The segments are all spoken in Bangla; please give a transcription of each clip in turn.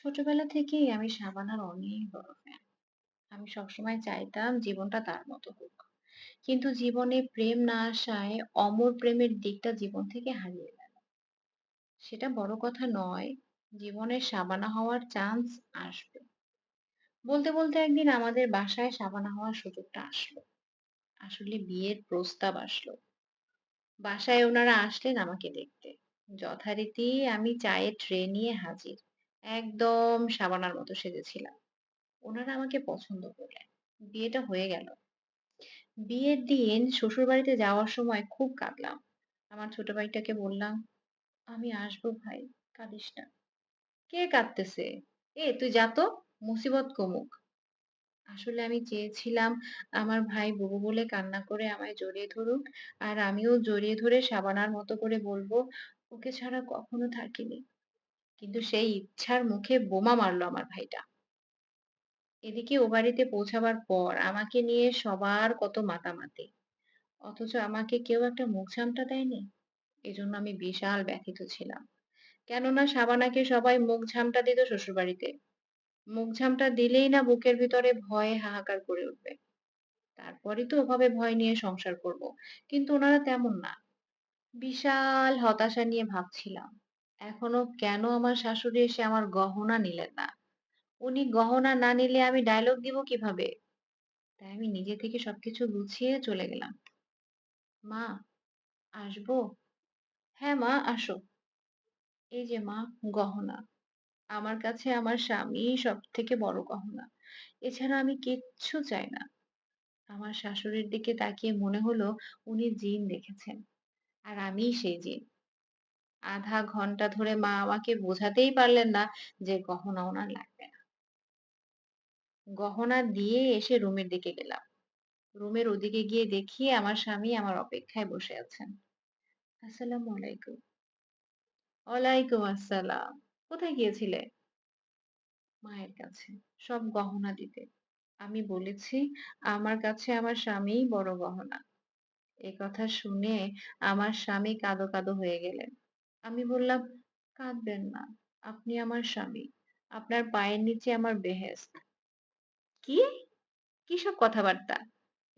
ছোটবেলা থেকেই আমি সাবানার অনেক বড় ফ্যান। আমি সবসময় চাইতাম জীবনটা তার মতো হোক। কিন্তু জীবনে প্রেম না আসায় অমর প্রেমের দিকটা জীবন থেকে হারিয়ে গেল। সেটা বড় কথা নয়। জীবনে সাবানা হওয়ার চান্স আসবে। বলতে, বলতে একদিন আমাদের বাসায় সাবানা হওয়ার সুযোগটা আসলো। আসলে বিয়ের প্রস্তাব আসলো। বাসায় ওনারা আসলেন আমাকে দেখতে। যথারীতি আমি চায়ের ট্রে নিয়ে হাজির। একদম সাবানার মতো সেজেছিলাম। উনারা আমাকে পছন্দ করলেন। বিয়েটা হয়ে গেল। বিয়ের দিন শ্বশুর বাড়িতে যাওয়ার সময় খুব কাঁদলাম। আমার ছোট ভাইটাকে বললাম, "আমি আসব ভাই, কাঁদিস না।" "কে কাঁদতেছে? এ তুই যা তো, মুসিবত কমুক।" আসলে আমি চেয়েছিলাম আমার ভাই বুবু বলে কান্না করে আমায় জড়িয়ে ধরুক। আর আমিও জড়িয়ে ধরে সাবানার মতো করে বলব "ওকে ছাড়া কখনো থাকিনি।" কিন্তু সেই ইচ্ছার মুখে বোমা মারল আমার ভাইটা। এদিকে ও বাড়িতে পৌঁছাবার পর আমাকে নিয়ে সবার কত মাতামাতি। অথচ আমাকে কেউ একটা মুখ সামটা দেয়নি। এজন্য আমি বিশাল ব্যথিত ছিলাম। কেননা সাবানাকে সবাই মুখ ঝামটা দিত শ্বশুরবাড়িতে। মুখ ঝামটা দিলেই না বুকের ভিতরে ভয়ে হাহাকার করে উঠবে। তারপরই তো ওভাবে ভয় নিয়ে সংসার করব। কিন্তু ওনারা তেমন না। বিশাল হতাশা নিয়ে ভাবছিলাম। এখনও কেন আমার শাশুড়ি এসে আমার গহনা নিলেন না? উনি গহনা না নিলে আমি ডায়লগ দিব কীভাবে? তাই আমি নিজে থেকে সবকিছু গুছিয়ে চলে গেলাম। "মা, আসব?" "হ্যাঁ মা, আসো।" "এই যে মা, গহনা। আমার কাছে আমার স্বামীই সবথেকে বড় গহনা। এছাড়া আমি কিচ্ছু চাই না।" আমার শাশুড়ির দিকে তাকিয়ে মনে হলো উনি জিন দেখেছেন। আর আমিই সেই জিন। আধা ঘণ্টা ধরে মা আমাকে বোঝাতেই পারলেন না যে গহনা ওনার লাগবে না। গহনা দিয়ে এসে রুমের দিকে গেলাম। রুমের ওদিকে গিয়ে দেখি আমার স্বামী আমার অপেক্ষায় বসে আছেন। আসসালামু আলাইকুম। ওয়ালাইকুম আসসালাম। কোথায় গিয়েছিলে? মায়ের কাছে। সব গহনা দিতে। আমি বলেছি আমার কাছে আমার স্বামীই বড় গহনা। এ কথা শুনে আমার স্বামী কাঁদো, কাঁদো হয়ে গেলেন। আমি বললাম, "কাঁদবেন না। আপনি আমার স্বামী। আপনার পায়ের নিচে আমার বেহেশত।" "কি? কি সব কথাবার্তা?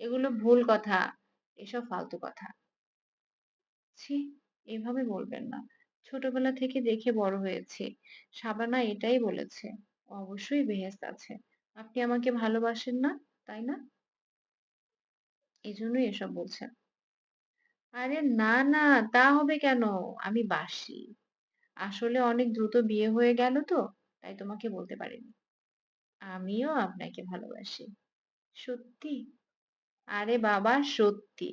এগুলো ভুল কথা। এসব ফালতু কথা।" ছি! এভাবে বলবেন না। ছোটবেলা থেকে দেখে বড় হয়েছি। সাবানা এটাই বলেছে। অবশ্যই বেহেশত আছে। আপনি আমাকে ভালোবাসেন না, তাই না? এজন্যই এসব বলছেন। আরে না, না তা হবে কেন? আমি বাসি। আসলে অনেক দ্রুত বিয়ে হয়ে গেল তো, তাই তোমাকে বলতে পারিনি। আমিও আপনাকে ভালোবাসি। সত্যি? আরে বাবা সত্যি।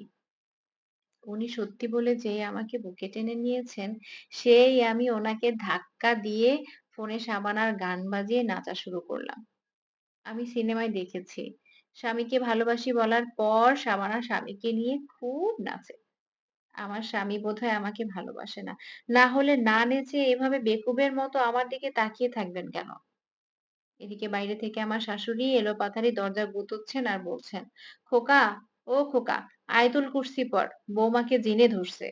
উনি সত্যি বলে যেই আমাকে বুকে টেনে নিয়েছেন, সেই আমি ওনাকে ধাক্কা দিয়ে ফোনে সাবানার গান বাজিয়ে নাচা শুরু করলাম। আমি সিনেমায় দেখেছি। স্বামীকে ভালোবাসি বলার পর সাবানা স্বামীকে নিয়ে খুব নাচে। আমার স্বামী বোধহয় আমাকে ভালোবাসে না। না হলে না নেচে এভাবে বেকুবের মতো আমার দিকে তাকিয়ে থাকবেন কেন? এদিকে বাইরে থেকে আমার শাশুড়ি এলো পাথারি দরজা গুতোচ্ছেন আর বলছেন, "খোকা, ও খোকা, আয়তুল কুর্সি পর বৌমাকে জিনে ধরছে।"